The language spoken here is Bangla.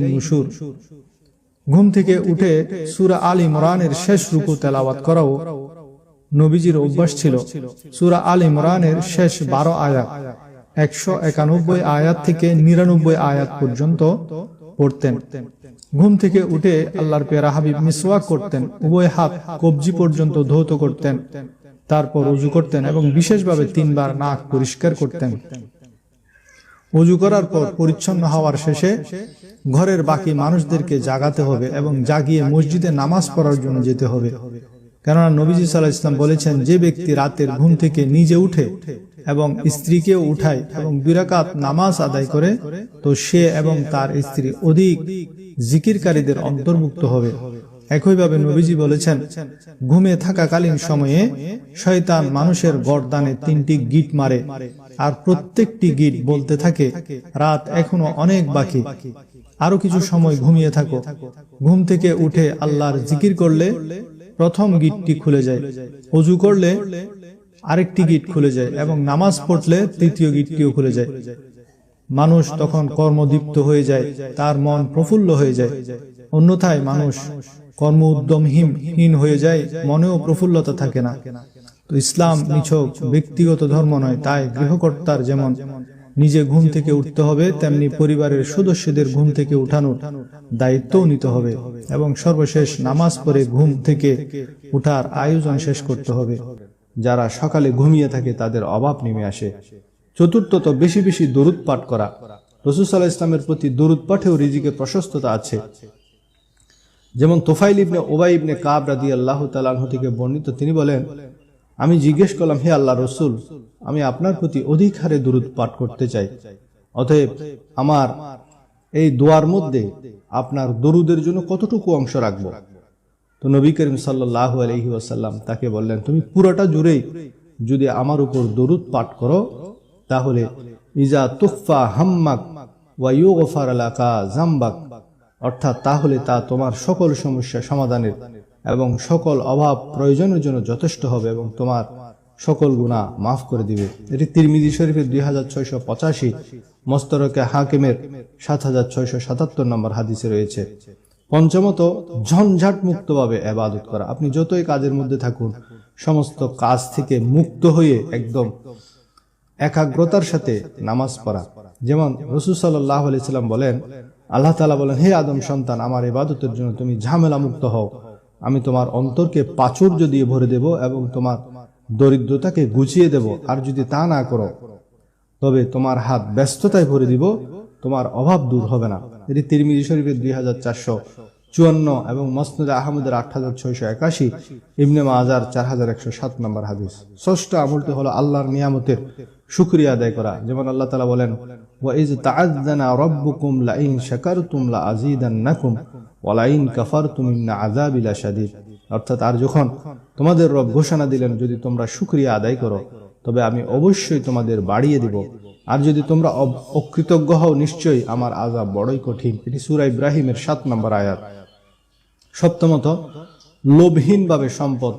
ইলাইহিন নুশুর ঘুম থেকে উঠে সুরা আল ইমরানের শেষ রুকু তেলাওয়াত করাও নবীজির অভ্যাস ছিল। সুরা আল ইমরানের শেষ বারো আয়াত, একশো একানব্বই আয়াত থেকে নিরানব্বই আয়াত পর্যন্ত পড়তেন। ঘুম থেকে উঠে আল্লাহর পেয়ারা হাবিব মিসওয়াক করতেন, উভয় হাত কবজি পর্যন্ত ধৌত করতেন, তারপর উজু করতেন এবং বিশেষভাবে তিনবার নাক পরিষ্কার করতেন। উজু করার পর পরিচ্ছন্ন হওয়ার শেষে ঘরের বাকি মানুষদেরকে জাগাতে হবে এবং জাগিয়ে মসজিদে নামাজ পড়ার জন্য যেতে হবে। কেননা নবীজি সাল্লাহ ইসলাম বলেছেন, যে ব্যক্তি রাতের ঘুম থেকে নিজে উঠে এবং স্ত্রীকেও উঠায় এবং বিরাকাত নামাজ আদায় করে, তো সে এবং তার স্ত্রী অধিক জিকিরকারীদের অন্তর্ভুক্ত হবে। একইভাবে নবীজি বলেছেন ঘুমে থাকাকালীন সময়ে শয়তান মানুষের গরদানে তিনটি গিট মারে আর প্রত্যেকটি গিট বলতে থাকে রাত এখনও অনেক বাকি। আরও কিছু সময় ঘুমিয়ে থাকো। ঘুম থেকে উঠে আল্লাহর জিকির করলে প্রথম গিটটি খুলে যায়। অজু করলে আরেকটি গিট খুলে যায় এবং নামাজ পড়লে তৃতীয় গিটটিও খুলে যায়। মানুষ তখন কর্মদীপ্ত হয়ে যায় তার মন প্রফুল্ল হয়ে যায়। অন্যথায় মানুষ কর্ম উদ্যমহীন হীন হয়ে যায়, মনেও প্রফুল্লতা থাকে না। তো ইসলাম নিছক, ব্যক্তিগত ধর্ম নয়, তাই গৃহকর্তার যেমন নিজে ঘুম থেকে উঠতে হবে, তেমনি পরিবারের সদস্যদের ঘুম থেকে উঠানোর দায়িত্বও নিতে হবে এবং সর্বশেষ নামাজ পড়ে ঘুম থেকে উঠার আয়োজন শেষ করতে হবে। যারা সকালে ঘুমিয়ে থাকে, তাদের অভাব নেমে আসে। চতুর্থত, বেশি বেশি দরুদ পাঠ করা। রসুল সাল্লাহ ইসলামের প্রতি দরুদ পাঠেও রিজিকে প্রশস্ততা আছে। যেমন তোফাইল ইবনে ওবাই ইবনে কাব রাদি আল্লাহ তালাহ থেকে বর্ণিত, তিনি বলেন, আমি জিজ্ঞেস করলাম, হে আল্লাহ রসুল, আমি আপনার প্রতি অধিক হারে দূরত পাঠ করতে চাই। অতএব আমার এই দোয়ার মধ্যে আপনার দরুদের জন্য কতটুকু অংশ রাখব? তো নবী করিম সাল্লাহ আলহি ওয়াসাল্লাম তাকে বললেন, তুমি পুরোটা জুড়েই যদি আমার উপর দরুদ পাঠ করো, তাহলে, ইজা তুফা হাম্মাক ওয়া ইউগফার আলাকা জাম্বাক অর্থাৎ তাহলে তা তোমার সকল সমস্যা সমাধানের এবং সকল অভাব প্রয়োজনের জন্য যথেষ্ট হবে এবং তোমার সকল গুণা মাফ করে দিবে। এটি তিরমিজি শরীফের দুই হাজার ছয়শো পঁচাশি মস্তরকে হাকিমের সাত হাজার ছয়শো সাতাত্তর নম্বর হাদিসে রয়েছে। পঞ্চমত, ঝঞ্ঝাট মুক্তভাবে এবাদত করা। আপনি যতই কাজের মধ্যে থাকুন, সমস্ত কাজ থেকে মুক্ত হয়ে একদম একাগ্রতার সাথে নামাজ পড়া। যেমন রসুল সাল্লাহ আলাইসাল্লাম বলেন আল্লাহ তালা বলেন, হে আদম সন্তান, আমার ইবাদতের জন্য তুমি ঝামেলা মুক্ত হও। আমি তোমার অন্তরকে প্রাচুর্য দিয়ে ভরে দেব এবং তোমার দরিদ্রতাকে গুছিয়ে দেব। আর যদি তা না করো, তবে তোমার হাত ব্যস্ততায় ভরে দিব। তোমার অভাব দূর হবে না। এটি তিরমিজি শরীফের দুই হাজার চারশো চুয়ান্ন এবং মসনদে আহমদের আট হাজার ছয়শো একাশি, ইবনে মাজার চার হাজার একশো সাত নম্বর হাদিস। ষষ্ঠ আমলটি হলো আল্লাহর নিয়ামতের শুক্রিয়া আদায় করা, যেমন আল্লাহ তালা বলেন ওয়াইজ লাইন অর্থাৎ, আর যখন তোমাদের রব ঘোষণা দিলেন যদি তোমরা শুকরিয়া আদায় করো, তবে আমি অবশ্যই তোমাদের বাড়িয়ে দিব। আর যদি তোমরা অকৃতজ্ঞ হও, নিশ্চয়ই আমার আজাব বড়ই কঠিন। এটি সূরা ইব্রাহিমের সাত নম্বর আয়াত। সপ্তমত লোভহীনভাবে সম্পদ।